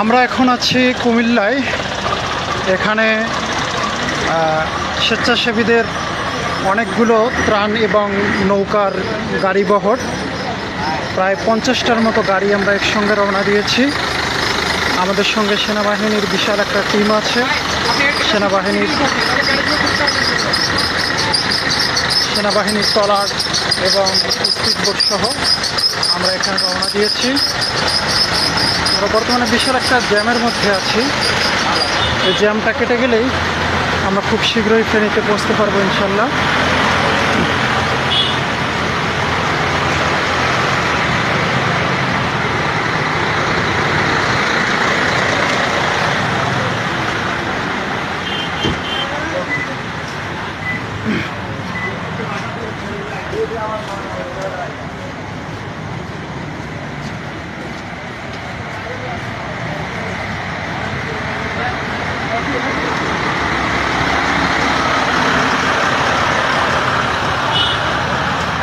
আমরা এখন আছি কুমিল্লায়। এখানে স্বেচ্ছাসেবীদের অনেকগুলো ত্রাণ এবং নৌকার গাড়ি বহর। প্রায় পঞ্চাশটার মতো গাড়ি আমরা একসঙ্গে রওনা দিয়েছি। আমাদের সঙ্গে সেনাবাহিনীর বিশাল একটা টিম আছে। সেনাবাহিনীর সেনাবাহিনীর ট্রলার এবং স্পিডবোট সহ আমরা এখানে রওনা দিয়েছি। আমরা বর্তমানে বিশাল একটা জ্যামের মধ্যে আছি। এই জ্যামটা কেটে গেলেই আমরা খুব শীঘ্রই ফেনীতে পৌঁছতে পারব ইনশাল্লাহ।